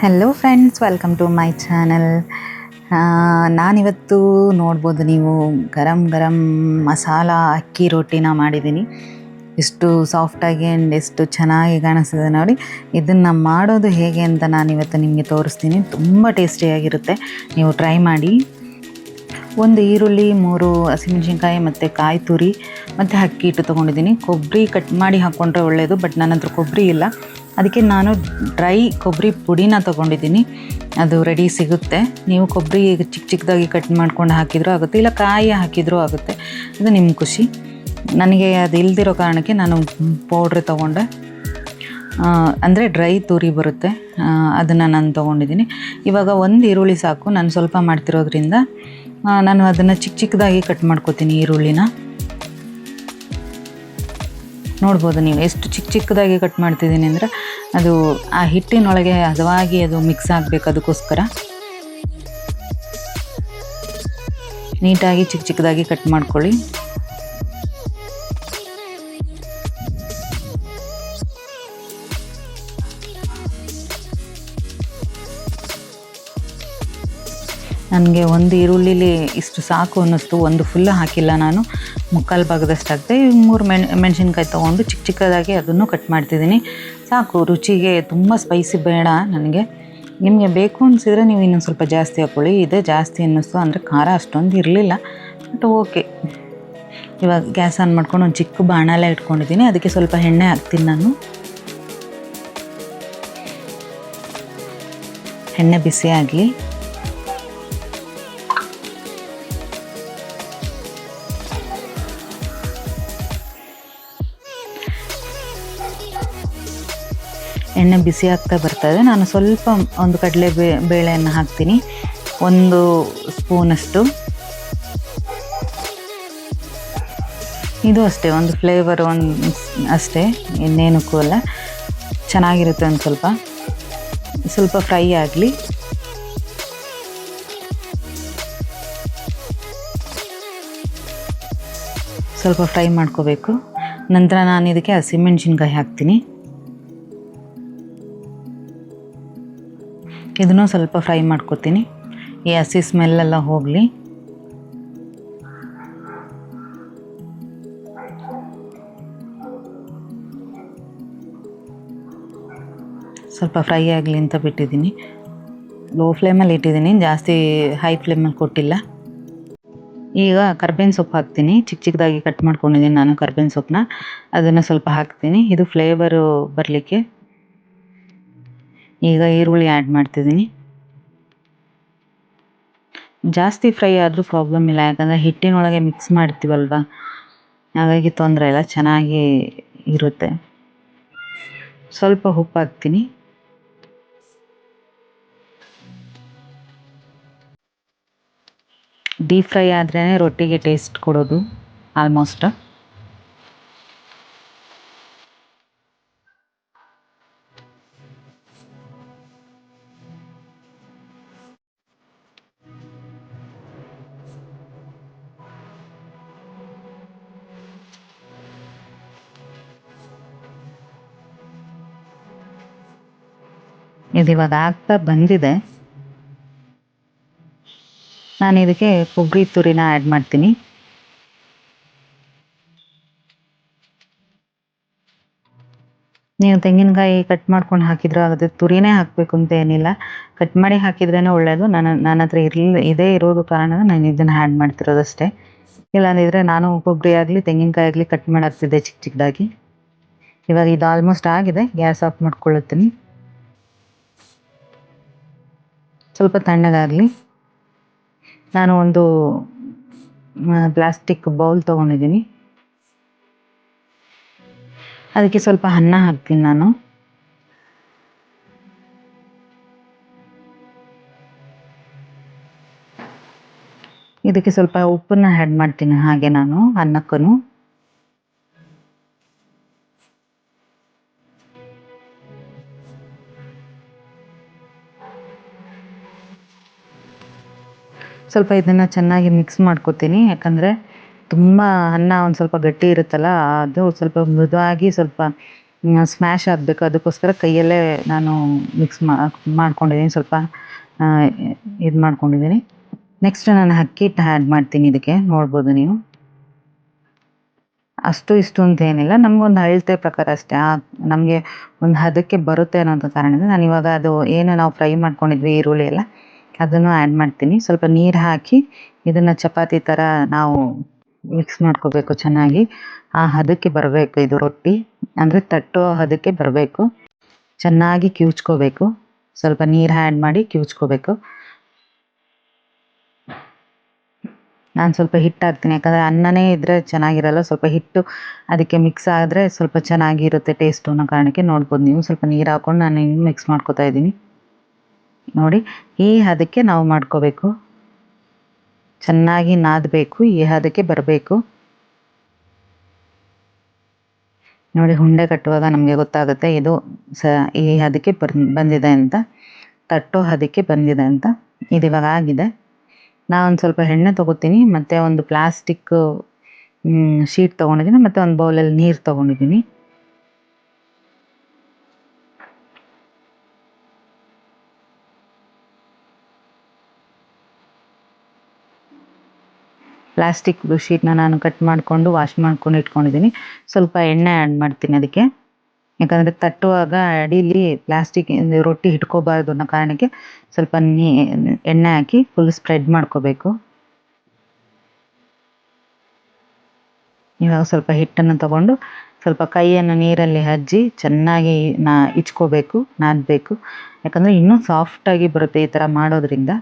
Hello friends welcome to my channel ನಾನಿವತ್ತು ನೋಡ್ಬೋದು ನೀವು ಗರಂ ಗರಂ ಮಸಾಲ ಅಕ್ಕಿ ರೊಟ್ಟಿನ ಮಾಡಿದ್ದೀನಿ. ಎಷ್ಟು ಸಾಫ್ಟಾಗಿ ಆ್ಯಂಡ್ ಎಷ್ಟು ಚೆನ್ನಾಗಿ ಕಾಣಿಸ್ತದೆ ನೋಡಿ. ಇದನ್ನು ಮಾಡೋದು ಹೇಗೆ ಅಂತ ನಾನಿವತ್ತು ನಿಮಗೆ ತೋರಿಸ್ತೀನಿ. ತುಂಬ ಟೇಸ್ಟಿಯಾಗಿರುತ್ತೆ ನೀವು ಟ್ರೈ ಮಾಡಿ. ಒಂದು ಈರುಳ್ಳಿ, ಮೂರು ಹಸಿಮೆಣಸಿನ್ಕಾಯಿ ಮತ್ತು ಕಾಯಿ ತುರಿ ಮತ್ತು ಅಕ್ಕಿ ಹಿಟ್ಟು ತೊಗೊಂಡಿದ್ದೀನಿ. ಕೊಬ್ಬರಿ ಕಟ್ ಮಾಡಿ ಹಾಕ್ಕೊಂಡ್ರೆ ಒಳ್ಳೆಯದು ಬಟ್ ನನ್ನ ಹತ್ರ ಕೊಬ್ಬರಿ ಇಲ್ಲ. ಅದಕ್ಕೆ ನಾನು ಡ್ರೈ ಕೊಬ್ಬರಿ ಪುಡಿನ ತೊಗೊಂಡಿದ್ದೀನಿ. ಅದು ರೆಡಿ ಸಿಗುತ್ತೆ. ನೀವು ಕೊಬ್ಬರಿ ಚಿಕ್ಕ ಚಿಕ್ಕದಾಗಿ ಕಟ್ ಮಾಡ್ಕೊಂಡು ಹಾಕಿದರೂ ಆಗುತ್ತೆ, ಇಲ್ಲ ಕಾಯಿ ಹಾಕಿದರೂ ಆಗುತ್ತೆ. ಅದು ನಿಮ್ಮ ಖುಷಿ. ನನಗೆ ಅದು ಇಲ್ದಿರೋ ಕಾರಣಕ್ಕೆ ನಾನು ಪೌಡ್ರ್ ತೊಗೊಂಡೆ. ಅಂದರೆ ಡ್ರೈ ತುರಿ ಬರುತ್ತೆ. ಅದನ್ನು ನಾನು ತೊಗೊಂಡಿದ್ದೀನಿ. ಇವಾಗ ಒಂದು ಈರುಳ್ಳಿ ಸಾಕು. ನಾನು ಸ್ವಲ್ಪ ಮಾಡ್ತಿರೋದ್ರಿಂದ ನಾನು ಅದನ್ನು ಚಿಕ್ಕ ಚಿಕ್ಕದಾಗಿ ಕಟ್ ಮಾಡ್ಕೋತೀನಿ ಈರುಳ್ಳಿನ. ನೋಡ್ಬೋದು ನೀವು ಎಷ್ಟು ಚಿಕ್ಕ ಚಿಕ್ಕದಾಗಿ ಕಟ್ ಮಾಡ್ತಿದ್ದೀನಿ ಅಂದರೆ ಅದು ಆ ಹಿಟ್ಟಿನೊಳಗೆ ಹದವಾಗಿ ಅದು ಮಿಕ್ಸ್ ಆಗಬೇಕು ಅದಕ್ಕೋಸ್ಕರ. ನೀಟಾಗಿ ಚಿಕ್ಕ ಚಿಕ್ಕದಾಗಿ ಕಟ್ ಮಾಡ್ಕೊಳ್ಳಿ. ನನಗೆ ಒಂದು ಈರುಳ್ಳಿಲಿ ಇಷ್ಟು ಸಾಕು ಅನ್ನಿಸ್ತು, ಒಂದು ಫುಲ್ ಹಾಕಿಲ್ಲ ನಾನು. ಮುಕ್ಕಾಲು ಭಾಗದಷ್ಟು ಹಾಕಿದೆ ಮೂರು ಮೆಣ್, ಮೆಣಸಿನ್ಕಾಯಿ ತೊಗೊಂಡು ಚಿಕ್ಕ ಚಿಕ್ಕದಾಗಿ ಅದನ್ನು ಕಟ್ ಮಾಡ್ತಿದ್ದೀನಿ. ಸಾಕು, ರುಚಿಗೆ ತುಂಬ ಸ್ಪೈಸಿ ಬೇಡ ನನಗೆ. ನಿಮಗೆ ಬೇಕು ಅನಿಸಿದರೆ ನೀವು ಇನ್ನೊಂದು ಸ್ವಲ್ಪ ಜಾಸ್ತಿ ಹಾಕ್ಕೊಳ್ಳಿ. ಇದೇ ಜಾಸ್ತಿ ಅನ್ನಿಸ್ತು ಅಂದರೆ ಖಾರ ಅಷ್ಟೊಂದು ಇರಲಿಲ್ಲ. ಬಟ್ ಓಕೆ ಇವಾಗ ಗ್ಯಾಸ್ ಆನ್ ಮಾಡ್ಕೊಂಡು ಒಂದು ಚಿಕ್ಕ ಬಾಣಲೆ ಇಟ್ಕೊಂಡಿದ್ದೀನಿ. ಅದಕ್ಕೆ ಸ್ವಲ್ಪ ಎಣ್ಣೆ ಹಾಕ್ತೀನಿ ನಾನು. ಎಣ್ಣೆ ಬಿಸಿ ಆಗಲಿ ಎಣ್ಣೆ ಬಿಸಿ ಆಗ್ತಾ ಬರ್ತದೆ. ನಾನು ಸ್ವಲ್ಪ ಒಂದು ಕಡಲೆ ಬೇ, ಬೇಳೆಯನ್ನು ಹಾಕ್ತೀನಿ. ಒಂದು ಸ್ಪೂನಷ್ಟು. ಇದು ಅಷ್ಟೇ, ಒಂದು ಫ್ಲೇವರ್ ಒಂದು ಅಷ್ಟೇ, ಇನ್ನೇನಕ್ಕೂ ಅಲ್ಲ. ಚೆನ್ನಾಗಿರುತ್ತೆ ಒಂದು ಸ್ವಲ್ಪ. ಸ್ವಲ್ಪ ಫ್ರೈ ಆಗಲಿ. ಸ್ವಲ್ಪ ಫ್ರೈ ಮಾಡ್ಕೋಬೇಕು. ನಂತರ ನಾನು ಇದಕ್ಕೆ ಹಸಿಮೆಣ್ಸಿನ್ಕಾಯಿ ಹಾಕ್ತೀನಿ. ಇದನ್ನು ಸ್ವಲ್ಪ ಫ್ರೈ ಮಾಡ್ಕೊತೀನಿ. ಈ ಹಸಿ ಸ್ಮೆಲ್ಲೆಲ್ಲ ಹೋಗಲಿ. ಸ್ವಲ್ಪ ಫ್ರೈ ಆಗಲಿ ಅಂತ ಬಿಟ್ಟಿದ್ದೀನಿ. ಲೋ ಫ್ಲೇಮಲ್ಲಿ ಇಟ್ಟಿದ್ದೀನಿ. ಜಾಸ್ತಿ ಹೈ ಫ್ಲೇಮಲ್ಲಿ ಕೊಟ್ಟಿಲ್ಲ. ಈಗ ಕರ್ಬೇವಿನ ಸೊಪ್ಪು ಹಾಕ್ತೀನಿ. ಚಿಕ್ಕ ಚಿಕ್ಕದಾಗಿ ಕಟ್ ಮಾಡ್ಕೊಂಡಿದ್ದೀನಿ ನಾನು ಕರ್ಬೇವಿನ ಸೊಪ್ಪನ್ನ. ಅದನ್ನು ಸ್ವಲ್ಪ ಹಾಕ್ತೀನಿ. ಇದು ಫ್ಲೇವರು ಬರಲಿಕ್ಕೆ. ಈಗ ಈರುಳ್ಳಿ ಆ್ಯಡ್ ಮಾಡ್ತಿದ್ದೀನಿ. ಜಾಸ್ತಿ ಫ್ರೈ ಆದರೂ ಪ್ರಾಬ್ಲಮ್ ಇಲ್ಲ, ಯಾಕಂದರೆ ಹಿಟ್ಟಿನೊಳಗೆ ಮಿಕ್ಸ್ ಮಾಡ್ತೀವಲ್ವ? ಹಾಗಾಗಿ ತೊಂದರೆ ಇಲ್ಲ, ಚೆನ್ನಾಗಿ ಇರುತ್ತೆ. ಸ್ವಲ್ಪ ಉಪ್ಪು ಹಾಕ್ತೀನಿ. ಡೀಪ್ ಫ್ರೈ ಆದ್ರೇ ರೊಟ್ಟಿಗೆ ಟೇಸ್ಟ್ ಕೊಡೋದು ಆಲ್ಮೋಸ್ಟ್ ಇದು ಇವಾಗ ಆಗ್ತಾ ಬಂದಿದೆ. ನಾನು ಇದಕ್ಕೆ ಕೊಬ್ಬರಿ ತುರಿನ ಆ್ಯಡ್ ಮಾಡ್ತೀನಿ. ನೀವು ತೆಂಗಿನಕಾಯಿ ಕಟ್ ಮಾಡ್ಕೊಂಡು ಹಾಕಿದ್ರೆ ಆಗುತ್ತೆ ತುರಿನೇ ಹಾಕಬೇಕು ಅಂತ ಏನಿಲ್ಲ. ಕಟ್ ಮಾಡಿ ಹಾಕಿದ್ರೇ ಒಳ್ಳೆಯದು ನನ್ನ ನನ್ನ ಹತ್ರ ಇರಲಿಲ್ಲ ಇದೇ ಇರೋದು ಕಾರಣ ನಾನು ಇದನ್ನು ಆ್ಯಡ್ ಮಾಡ್ತಿರೋದಷ್ಟೇ. ಇಲ್ಲಾಂದಿದ್ರೆ ನಾನು ಕೊಬ್ಬರಿ ಆಗಲಿ, ತೆಂಗಿನಕಾಯಿ ಆಗಲಿ ಕಟ್ ಮಾಡಾಕ್ತಿದ್ದೆ ಚಿಕ್ಕ ಚಿಕ್ಕದಾಗಿ ಇವಾಗ ಇದು ಆಲ್ಮೋಸ್ಟ್ ಆಗಿದೆ. ಗ್ಯಾಸ್ ಆಫ್ ಮಾಡ್ಕೊಳ್ಳುತ್ತೀನಿ ಸ್ವಲ್ಪ ತಣ್ಣಗಾಗಲಿ. ನಾನು ಒಂದು ಪ್ಲಾಸ್ಟಿಕ್ ಬೌಲ್ ತೊಗೊಂಡಿದ್ದೀನಿ. ಅದಕ್ಕೆ ಸ್ವಲ್ಪ ಅನ್ನ ಹಾಕ್ತೀನಿ ನಾನು. ಇದಕ್ಕೆ ಸ್ವಲ್ಪ ಉಪ್ಪನ್ನ ಆ್ಯಡ್ ಮಾಡ್ತೀನಿ ಹಾಗೆ ನಾನು ಅನ್ನಕ್ಕೂ ಸ್ವಲ್ಪ ಇದನ್ನು ಚೆನ್ನಾಗಿ ಮಿಕ್ಸ್ ಮಾಡ್ಕೊತೀನಿ. ಯಾಕಂದರೆ ತುಂಬ ಅನ್ನ ಒಂದು ಸ್ವಲ್ಪ ಗಟ್ಟಿ ಇರುತ್ತಲ್ಲ, ಅದು ಸ್ವಲ್ಪ ಮೃದುವಾಗಿ ಸ್ವಲ್ಪ ಸ್ಮ್ಯಾಶ್ ಆಗಬೇಕು. ಅದಕ್ಕೋಸ್ಕರ ಕೈಯಲ್ಲೇ ನಾನು ಮಿಕ್ಸ್ ಮಾಡ್ಕೊಂಡಿದ್ದೀನಿ. ಸ್ವಲ್ಪ ಇದು ಮಾಡ್ಕೊಂಡಿದ್ದೀನಿ. ನೆಕ್ಸ್ಟ್ ನಾನು ಅಕ್ಕಿ ಹಿಟ್ಟು ಆ್ಯಡ್ ಮಾಡ್ತೀನಿ ಇದಕ್ಕೆ. ನೋಡ್ಬೋದು ನೀವು. ಅಷ್ಟು ಇಷ್ಟು ಅಂತ ಏನಿಲ್ಲ. ನಮಗೊಂದು ಅಳತೆ ಪ್ರಕಾರ ಅಷ್ಟೇ. ಆ, ನಮಗೆ ಒಂದು ಹದಕ್ಕೆ ಬರುತ್ತೆ ಅನ್ನೋಂಥ ಕಾರಣದಿಂದ ನಾನು ಇವಾಗ ಅದು ಏನು ನಾವು ಫ್ರೈ ಮಾಡ್ಕೊಂಡಿದ್ವಿ ಈರುಳ್ಳಿ ಎಲ್ಲ ಅದನ್ನು ಆ್ಯಡ್ ಮಾಡ್ತೀನಿ. ಸ್ವಲ್ಪ ನೀರು ಹಾಕಿ ಇದನ್ನು ಚಪಾತಿ ಥರ ನಾವು ಮಿಕ್ಸ್ ಮಾಡ್ಕೋಬೇಕು ಚೆನ್ನಾಗಿ. ಆ ಹದಕ್ಕೆ ಬರಬೇಕು ಇದು ರೊಟ್ಟಿ. ಅಂದರೆ ತಟ್ಟೋ ಹದಕ್ಕೆ ಬರಬೇಕು. ಚೆನ್ನಾಗಿ ಕಿವುಚ್ಕೋಬೇಕು. ಸ್ವಲ್ಪ ನೀರು ಆ್ಯಡ್ ಮಾಡಿ ಕಿವುಚ್ಕೋಬೇಕು. ನಾನು ಸ್ವಲ್ಪ ಹಿಟ್ಟು ಹಾಕ್ತೀನಿ ಯಾಕಂದರೆ ಅನ್ನನೇ ಇದ್ದರೆ ಚೆನ್ನಾಗಿರಲ್ಲ. ಸ್ವಲ್ಪ ಹಿಟ್ಟು ಅದಕ್ಕೆ ಮಿಕ್ಸ್ ಆದರೆ ಸ್ವಲ್ಪ ಚೆನ್ನಾಗಿರುತ್ತೆ ಟೇಸ್ಟು ಅನ್ನೋ ಕಾರಣಕ್ಕೆ ನೋಡ್ಬೋದು ನೀವು. ಸ್ವಲ್ಪ ನೀರು ಹಾಕ್ಕೊಂಡು ನಾನು ಇನ್ನು ಮಿಕ್ಸ್ ಮಾಡ್ಕೋತಾ ಇದ್ದೀನಿ. ನೋಡಿ, ಈ ಹದಕ್ಕೆ ನಾವು ಮಾಡ್ಕೋಬೇಕು. ಚೆನ್ನಾಗಿ ನಾದಬೇಕು, ಈ ಹದಕ್ಕೆ ಬರಬೇಕು. ನೋಡಿ, ಹುಂಡೆ ಕಟ್ಟುವಾಗ ನಮಗೆ ಗೊತ್ತಾಗುತ್ತೆ ಇದು ಸ, ಈ ಹದಕ್ಕೆ ಬರ್, ಬಂದಿದೆ ಅಂತ. ತಟ್ಟೋ ಹದಕ್ಕೆ ಬಂದಿದೆ ಅಂತ. ಇದು ಇವಾಗ ಆಗಿದೆ. ನಾವೊಂದು ಸ್ವಲ್ಪ ಎಣ್ಣೆ ತೊಗೋತೀನಿ, ಮತ್ತು ಒಂದು ಪ್ಲಾಸ್ಟಿಕ್ ಶೀಟ್ ತೊಗೊಂಡಿದ್ದೀನಿ, ಮತ್ತು ಒಂದು ಬೌಲಲ್ಲಿ ನೀರು ತೊಗೊಂಡಿದ್ದೀನಿ. ಪ್ಲಾಸ್ಟಿಕ್ ಶೀಟ್ನ ನಾನು ಕಟ್ ಮಾಡಿಕೊಂಡು ವಾಶ್ ಮಾಡ್ಕೊಂಡು ಇಟ್ಕೊಂಡಿದ್ದೀನಿ. ಸ್ವಲ್ಪ ಎಣ್ಣೆ ಆ್ಯಡ್ ಮಾಡ್ತೀನಿ ಅದಕ್ಕೆ. ಯಾಕಂದರೆ ತಟ್ಟುವಾಗ ಅಡೀಲಿ ಪ್ಲಾಸ್ಟಿಕ್ ರೊಟ್ಟಿ ಹಿಡ್ಕೋಬಾರ್ದು ಅನ್ನೋ ಕಾರಣಕ್ಕೆ ಸ್ವಲ್ಪ ನೀ, ಎಣ್ಣೆ ಹಾಕಿ ಫುಲ್ ಸ್ಪ್ರೆಡ್ ಮಾಡ್ಕೋಬೇಕು. ಇವಾಗ ಸ್ವಲ್ಪ ಹಿಟ್ಟನ್ನು ತಗೊಂಡು ಸ್ವಲ್ಪ ಕೈಯನ್ನು ನೀರಲ್ಲಿ ಹಜ್ಜಿ ಚೆನ್ನಾಗಿ ನಾ ಇಚ್ಕೋಬೇಕು, ನಾದಬೇಕು. ಯಾಕಂದರೆ ಇನ್ನೂ ಸಾಫ್ಟಾಗಿ ಬರುತ್ತೆ ಈ ಥರ ಮಾಡೋದ್ರಿಂದ.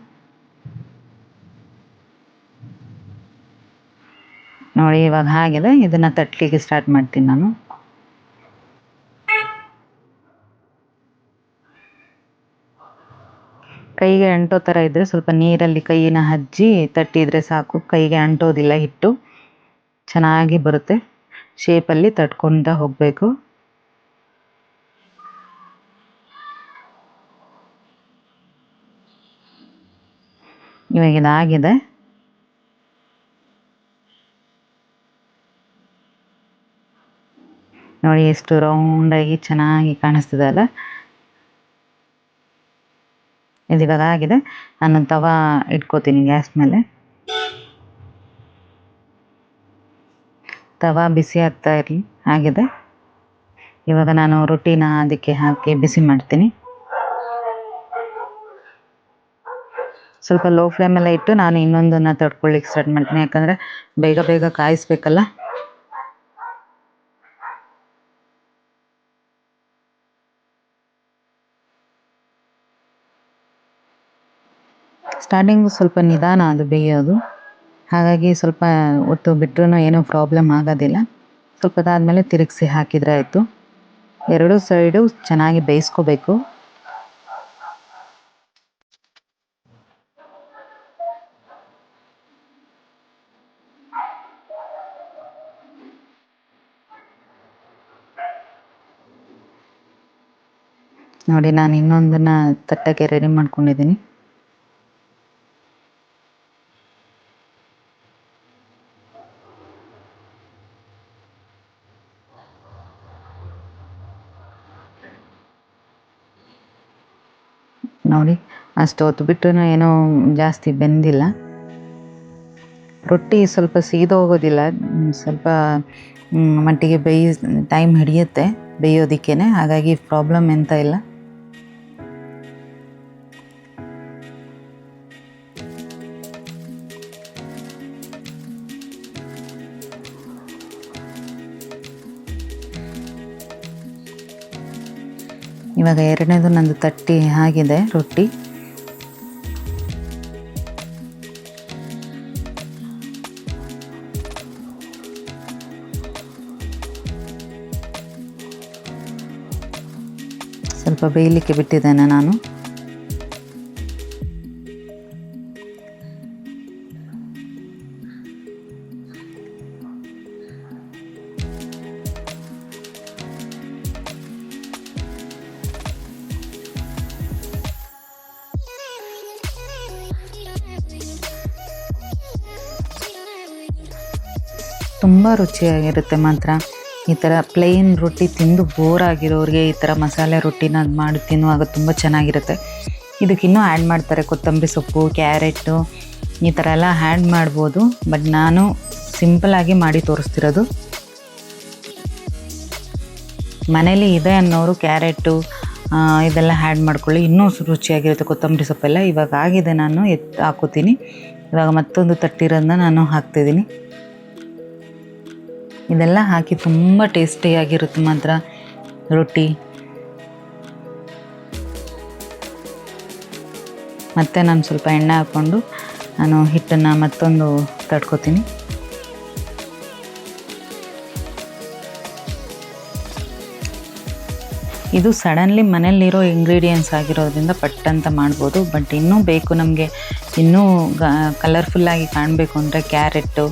ನೋಡಿ, ಇವಾಗ ಹಾಗೆಲ್ಲ ಇದನ್ನು ತಟ್ಟಲಿಕ್ಕೆ ಸ್ಟಾರ್ಟ್ ಮಾಡ್ತೀನಿ ನಾನು. ಕೈಗೆ ಅಂಟೋ ಥರ ಇದ್ದರೆ ಸ್ವಲ್ಪ ನೀರಲ್ಲಿ ಕೈಯನ್ನ ಹಜ್ಜಿ ತಟ್ಟಿದರೆ ಸಾಕು. ಕೈಗೆ ಅಂಟೋದಿಲ್ಲ ಹಿಟ್ಟು. ಚೆನ್ನಾಗಿ ಬರುತ್ತೆ. ಶೇಪಲ್ಲಿ ತಟ್ಕೊಂತ ಹೋಗಬೇಕು. ಇವಾಗ ಇದಾಗಿದೆ. ನೋಡಿ, ಎಷ್ಟು ರೌಂಡಾಗಿ ಚೆನ್ನಾಗಿ ಕಾಣಿಸ್ತಿದೆ ಅಲ್ಲ? ಇದು ಇವಾಗ ಆಗಿದೆ. ನಾನು ತವ ಇಟ್ಕೋತೀನಿ ಗ್ಯಾಸ್ ಮೇಲೆ. ತವ ಬಿಸಿ ಆಗ್ತಾ ಇರಲಿ, ಆಗಿದೆ. ಇವಾಗ ನಾನು ರೊಟ್ಟಿನ ಅದಕ್ಕೆ ಹಾಕಿ ಬಿಸಿ ಮಾಡ್ತೀನಿ. ಸ್ವಲ್ಪ ಲೋ ಫ್ಲೇಮಲ್ಲೇ ಇಟ್ಟು ನಾನು ಇನ್ನೊಂದನ್ನು ತಡ್ಕೊಳ್ಳಿಕ್ಕೆ ಸ್ಟಾರ್ಟ್ ಮಾಡ್ತೀನಿ. ಯಾಕಂದರೆ ಬೇಗ ಬೇಗ ಕಾಯಿಸ್ಬೇಕಲ್ಲ? ಸ್ಟಾರ್ಟಿಂಗು ಸ್ವಲ್ಪ ನಿಧಾನ ಅದು ಬೇಯೋದು. ಹಾಗಾಗಿ ಸ್ವಲ್ಪ ಹೊತ್ತು ಬಿಟ್ರೂ ಏನೂ ಪ್ರಾಬ್ಲಮ್ ಆಗೋದಿಲ್ಲ. ಸ್ವಲ್ಪ ಅದಾದಮೇಲೆ ತಿರುಗಿಸಿ ಹಾಕಿದರೆ ಆಯಿತು. ಎರಡೂ ಸೈಡು ಚೆನ್ನಾಗಿ ಬೇಯಿಸ್ಕೋಬೇಕು. ನೋಡಿ ನಾನು ಇನ್ನೊಂದನ್ನು ತಟ್ಟಕ್ಕೆ ರೆಡಿ ಮಾಡ್ಕೊಂಡಿದ್ದೀನಿ. ನೋಡಿ, ಅಷ್ಟು ಹೊತ್ತು ಬಿಟ್ಟರೂ ಏನೋ ಜಾಸ್ತಿ ಬೆಂದಿಲ್ಲ. ರೊಟ್ಟಿ ಸ್ವಲ್ಪ ಸೀದೋಗೋದಿಲ್ಲ ಸ್ವಲ್ಪ ಮಟ್ಟಿಗೆ ಬೇಯಿ ಟೈಮ್ ಹಿಡಿಯುತ್ತೆ ಬೇಯೋದಕ್ಕೇ ಹಾಗಾಗಿ ಪ್ರಾಬ್ಲಮ್ ಎಂತ ಇಲ್ಲ. ಇವಾಗ ಎರಡನೇದು ನಂದು ತಟ್ಟಿ ಆಗಿದೆ ರೊಟ್ಟಿ. ಸ್ವಲ್ಪ ಬೇಯಲಿಕ್ಕೆ ಬಿಟ್ಟಿದ್ದೇನೆ ನಾನು. ತುಂಬ ರುಚಿಯಾಗಿರುತ್ತೆ ಮಾತ್ರ. ಈ ಥರ ಪ್ಲೇನ್ ರೊಟ್ಟಿ ತಿಂದು ಬೋರ್ ಆಗಿರೋರಿಗೆ ಈ ಥರ ಮಸಾಲೆ ರೊಟ್ಟಿನ ಮಾಡಿ ತಿನ್ನುವಾಗ ತುಂಬ ಚೆನ್ನಾಗಿರುತ್ತೆ. ಇದಕ್ಕಿನ್ನೂ ಆ್ಯಡ್ ಮಾಡ್ತಾರೆ ಕೊತ್ತಂಬರಿ ಸೊಪ್ಪು ಕ್ಯಾರೆಟು ಈ ಥರ ಎಲ್ಲ ಆ್ಯಡ್ ಮಾಡ್ಬೋದು. ಬಟ್ ನಾನು ಸಿಂಪಲಾಗಿ ಮಾಡಿ ತೋರಿಸ್ತಿರೋದು. ಮನೇಲಿ ಇದೆ ಅನ್ನೋರು ಕ್ಯಾರೆಟು ಇದೆಲ್ಲ ಆ್ಯಡ್ ಮಾಡ್ಕೊಳ್ಳಿ. ಇನ್ನೂ ರುಚಿಯಾಗಿರುತ್ತೆ ಕೊತ್ತಂಬರಿ ಸೊಪ್ಪೆಲ್ಲ. ಇವಾಗ ಆಗಿದೆ ನಾನು ಎತ್ ಹಾಕೋತೀನಿ. ಇವಾಗ ಮತ್ತೊಂದು ತಟ್ಟಿರೋದನ್ನ ನಾನು ಹಾಕ್ತಿದ್ದೀನಿ. ಇದೆಲ್ಲ ಹಾಕಿ ತುಂಬ ಟೇಸ್ಟಿಯಾಗಿರುತ್ತೆ ಮಾತ್ರ. ರೊಟ್ಟಿ. ಮತ್ತು ನಾನು ಸ್ವಲ್ಪ ಎಣ್ಣೆ ಹಾಕ್ಕೊಂಡು ನಾನು ಹಿಟ್ಟನ್ನು ಮತ್ತೊಂದು ತಡ್ಕೊತೀನಿ ಇದು ಸಡನ್ಲಿ ಮನೆಯಲ್ಲಿರೋ ಇಂಗ್ರೀಡಿಯೆಂಟ್ಸ್ ಆಗಿರೋದ್ರಿಂದ ಪಟ್ ಅಂತ ಮಾಡ್ಬೋದು. ಬಟ್ ಇನ್ನೂ ಬೇಕು ನಮಗೆ. ಇನ್ನೂ ಕಲರ್ಫುಲ್ಲಾಗಿ ಕಾಣಬೇಕು ಅಂದರೆ ಕ್ಯಾರೆಟ್ಟು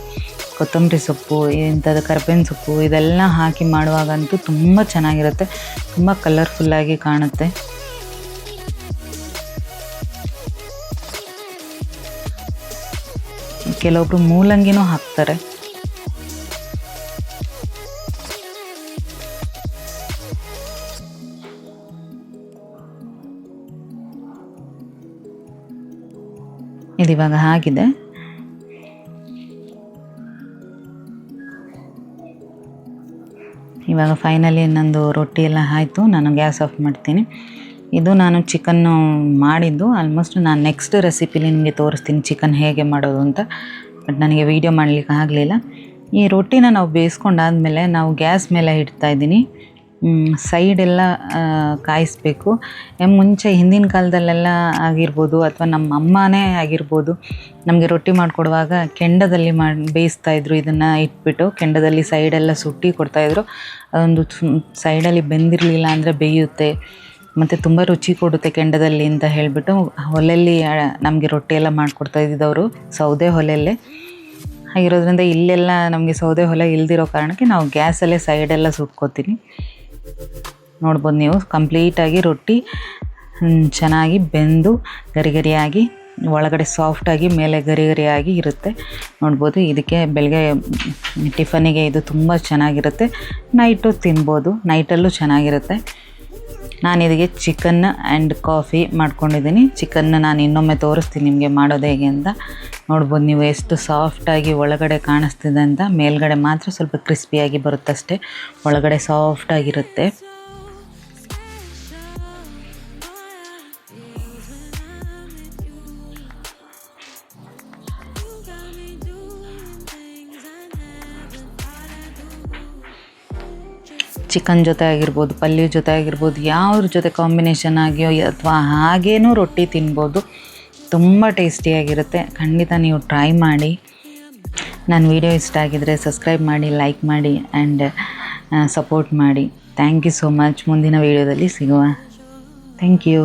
ಕೊತ್ತಂಬರಿ ಸೊಪ್ಪು, ಇಂಥದ್ದು ಕರ್ಬೇವಿನ ಸೊಪ್ಪು, ಇದೆಲ್ಲ ಹಾಕಿ ಮಾಡುವಾಗಂತೂ ತುಂಬ ಚೆನ್ನಾಗಿರುತ್ತೆ. ತುಂಬ ಕಲರ್ಫುಲ್ಲಾಗಿ ಕಾಣುತ್ತೆ. ಕೆಲವೊಬ್ರು ಮೂಲಂಗಿನೂ ಹಾಕ್ತಾರೆ. ಇದಿವಾಗ ಆಗಿದೆ ಇವಾಗ ಫೈನಲಿ ನಂದು ರೊಟ್ಟಿ ಎಲ್ಲ ಆಯಿತು. ನಾನು ಗ್ಯಾಸ್ ಆಫ್ ಮಾಡ್ತೀನಿ. ಇದು ನಾನು ಚಿಕನ್ನು ಮಾಡಿದ್ದು. ಆಲ್ಮೋಸ್ಟ್ ನಾನು ನೆಕ್ಸ್ಟ್ ರೆಸಿಪಿಲಿ ನಿಮಗೆ ತೋರಿಸ್ತೀನಿ ಚಿಕನ್ ಹೇಗೆ ಮಾಡೋದು ಅಂತ. ಬಟ್ ನನಗೆ ವೀಡಿಯೋ ಮಾಡಲಿಕ್ಕೆ ಆಗಲಿಲ್ಲ. ಈ ರೊಟ್ಟಿನ ನಾವು ಬೇಯಿಸ್ಕೊಂಡಾದ್ಮೇಲೆ ನಾವು ಗ್ಯಾಸ್ ಮೇಲೆ ಇಡ್ತಾ ಇದ್ದೀನಿ. ಸೈಡ್ ಎಲ್ಲ ಆ, ಕಾಯಿಸ್ಬೇಕು. ಮುಂಚೆ ಹಿಂದಿನ ಕಾಲದಲ್ಲೆಲ್ಲ ಆಗಿರ್ಬೋದು ಅಥವಾ ನಮ್ಮ ಅಮ್ಮನೇ ಆಗಿರ್ಬೋದು ನಮಗೆ ರೊಟ್ಟಿ ಮಾಡಿಕೊಡುವಾಗ ಕೆಂಡದಲ್ಲಿ ಮಾಡಿ ಬೇಯಿಸ್ತಾ ಇದ್ರು ಇದನ್ನು ಇಟ್ಬಿಟ್ಟು ಕೆಂಡದಲ್ಲಿ ಸೈಡೆಲ್ಲ ಸುಟ್ಟಿ ಕೊಡ್ತಾಯಿದ್ರು ಅದೊಂದು ಸೈಡಲ್ಲಿ ಬೆಂದಿರಲಿಲ್ಲ ಅಂದರೆ ಬೇಯುತ್ತೆ ಮತ್ತು ತುಂಬ ರುಚಿ ಕೊಡುತ್ತೆ ಕೆಂಡದಲ್ಲಿ ಅಂತ ಹೇಳಿಬಿಟ್ಟು ಒಲೆಯಲ್ಲಿ ನಮಗೆ ರೊಟ್ಟಿ ಎಲ್ಲ ಮಾಡಿಕೊಡ್ತಾ ಇದ್ದಿದ್ದವರು ಸೌದೆ ಒಲೆಯಲ್ಲೇ ಆಗಿರೋದ್ರಿಂದ ಇಲ್ಲೆಲ್ಲ ನಮಗೆ ಸೌದೆ ಹೊಲ ಇಲ್ದಿರೋ ಕಾರಣಕ್ಕೆ ನಾವು ಗ್ಯಾಸಲ್ಲೇ ಸೈಡೆಲ್ಲ ಸುಟ್ಕೋತೀನಿ. ನೋಡ್ಬೋದು ನೀವು ಕಂಪ್ಲೀಟಾಗಿ ರೊಟ್ಟಿ ಚೆನ್ನಾಗಿ ಬೆಂದು ಗರಿ ಗರಿಯಾಗಿ ಒಳಗಡೆ ಸಾಫ್ಟಾಗಿ ಮೇಲೆ ಗರಿ ಗರಿಯಾಗಿ ಇರುತ್ತೆ. ನೋಡ್ಬೋದು ಇದಕ್ಕೆ ಬೆಳಗ್ಗೆ ಟಿಫನಿಗೆ ಇದು ತುಂಬ ಚೆನ್ನಾಗಿರುತ್ತೆ. ನೈಟು ತಿನ್ಬೋದು ನೈಟಲ್ಲೂ ಚೆನ್ನಾಗಿರುತ್ತೆ. ನಾನು ಇದಕ್ಕೆ ಚಿಕನ್ ಆ್ಯಂಡ್ ಕಾಫಿ ಮಾಡ್ಕೊಂಡಿದ್ದೀನಿ. ಚಿಕನ್ನ ನಾನು ಇನ್ನೊಮ್ಮೆ ತೋರಿಸ್ತೀನಿ ನಿಮಗೆ ಮಾಡೋದು ಹೇಗೆ ಅಂತ. ನೋಡ್ಬೋದು ನೀವು ಎಷ್ಟು ಸಾಫ್ಟಾಗಿ ಒಳಗಡೆ ಕಾಣಿಸ್ತಿದೆ ಅಂತ. ಮೇಲ್ಗಡೆ ಮಾತ್ರ ಸ್ವಲ್ಪ ಕ್ರಿಸ್ಪಿಯಾಗಿ ಬರುತ್ತಷ್ಟೇ. ಒಳಗಡೆ ಸಾಫ್ಟಾಗಿರುತ್ತೆ ಚಿಕನ್ ಜೊತೆ ಆಗಿರ್ಬೋದು ಪಲ್ಯ ಜೊತೆ ಆಗಿರ್ಬೋದು ಯಾವ್ದ್ರ ಜೊತೆ ಕಾಂಬಿನೇಷನ್ ಆಗಿಯೋ ಅಥವಾ ಹಾಗೇನೂ ರೊಟ್ಟಿ ತಿನ್ಬೋದು, ತುಂಬ ಟೇಸ್ಟಿಯಾಗಿರುತ್ತೆ. ಖಂಡಿತ ನೀವು ಟ್ರೈ ಮಾಡಿ. ನನ್ನ ವಿಡಿಯೋ ಇಷ್ಟ ಆಗಿದರೆ ಸಬ್ಸ್ಕ್ರೈಬ್ ಮಾಡಿ ಲೈಕ್ ಮಾಡಿ ಆ್ಯಂಡ್ ಸಪೋರ್ಟ್ ಮಾಡಿ. ಥ್ಯಾಂಕ್ ಯು ಸೋ ಮಚ್ ಮುಂದಿನ ವೀಡಿಯೋದಲ್ಲಿ ಸಿಗುವ. Thank you